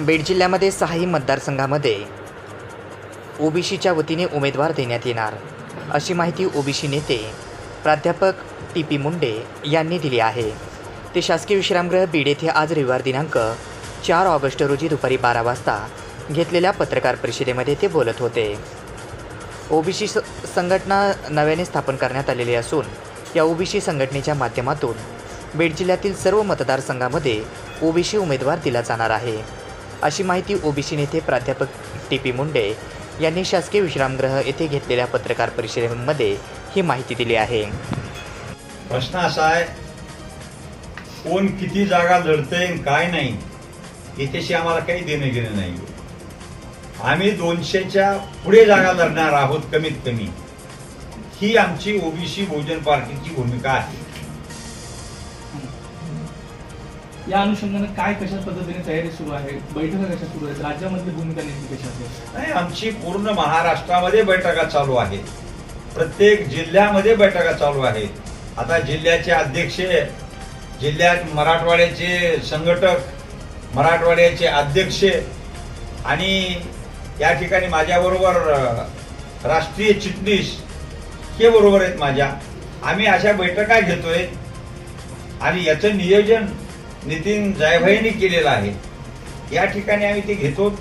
बीड जिल्ह्यामध्ये सहाही मतदारसंघामध्ये ओबीसीच्या वतीने उमेदवार देण्यात येणार. अशी माहिती ओबीसी नेते प्राध्यापक टी पी मुंडे यांनी दिली आहे. ते शासकीय विश्रामगृह बीड येथे आज रविवार दिनांक चार ऑगस्ट रोजी दुपारी बारा वाजता घेतलेल्या पत्रकार परिषदेमध्ये ते बोलत होते. ओबीसी स संघटना नव्याने स्थापन करण्यात आलेली असून या ओबीसी संघटनेच्या माध्यमातून बीड जिल्ह्यातील सर्व मतदारसंघामध्ये ओबीसी उमेदवार दिला जाणार आहे. अशी माहिती ओबीसी नेते प्राध्यापक टी पी मुंडे यांनी शासकीय विश्रामगृह येथे घेतलेल्या पत्रकार परिषदेमध्ये ही माहिती दिली आहे. प्रश्न असा आहे कोण किती जागा लढतंय काय नाही याच्याशी आम्हाला काही देणं घेणं नाही. आम्ही दोनशेच्या पुढे जागा लढणार आहोत कमीत कमी. ही आमची ओबीसी बहुजन पार्टीची भूमिका आहे. या अनुषंगाने काय कशा पद्धतीने तयारी सुरू आहे? बैठका कशा सुरू आहेत? राज्यामधली भूमिका नेमकी कशा असेल नाही आमची पूर्ण महाराष्ट्रामध्ये बैठका चालू आहेत. प्रत्येक जिल्ह्यामध्ये बैठका चालू आहेत. आता जिल्ह्याचे अध्यक्ष जिल्ह्यात मराठवाड्याचे संघटक मराठवाड्याचे अध्यक्ष आणि या ठिकाणी माझ्याबरोबर राष्ट्रीय चिटणीस हे बरोबर आहेत माझ्या. आम्ही अशा बैठका घेतोय आणि याचं नियोजन नितीन जायभाईंनी केलेलं आहे. या ठिकाणी आम्ही ते घेतो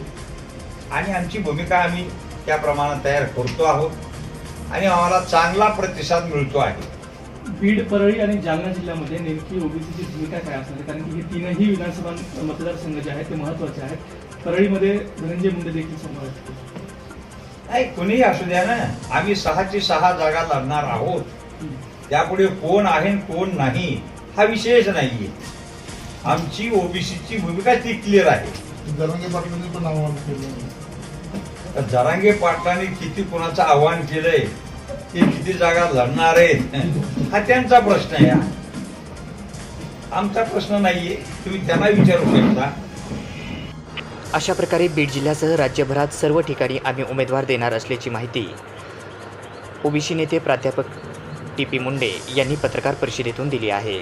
आणि आमची भूमिका आम्ही त्या प्रमाणात तयार करतो आहोत. आणि आम्हाला चांगला प्रतिसाद मिळतो आहे. बीड परळी आणि जालना जिल्ह्यामध्ये नेमकी ओबीसीची भूमिका काय असणार? कारण की हे तीनही विधानसभा मतदारसंघ जे आहेत ते महत्त्वाचे आहेत. परळीमध्ये धनंजय मुंडे देखील होतो. नाही कुणीही असू द्या ना. आम्ही सहाची सहा जागा लढणार आहोत. त्यापुढे कोण आहे कोण नाही हा विषयच नाहीये. आमची ओबीसीची भूमिका ती क्लिअर आहे. जरांगे पाटलांनी पण आव्हान केलं. जरांगे पाटलांनी किती कोणाचं आव्हान केलंय ते किती जागा लढणार आहेत हा त्यांचा प्रश्न आहे. आमचा प्रश्न नाहीये. तुम्ही त्यांना विचारू शकता. अशा प्रकारे बीड जिल्ह्यासह राज्यभरात सर्व ठिकाणी आम्ही उमेदवार देणार असल्याची माहिती ओबीसी नेते प्राध्यापक टी पी मुंडे यांनी पत्रकार परिषदेतून दिली आहे.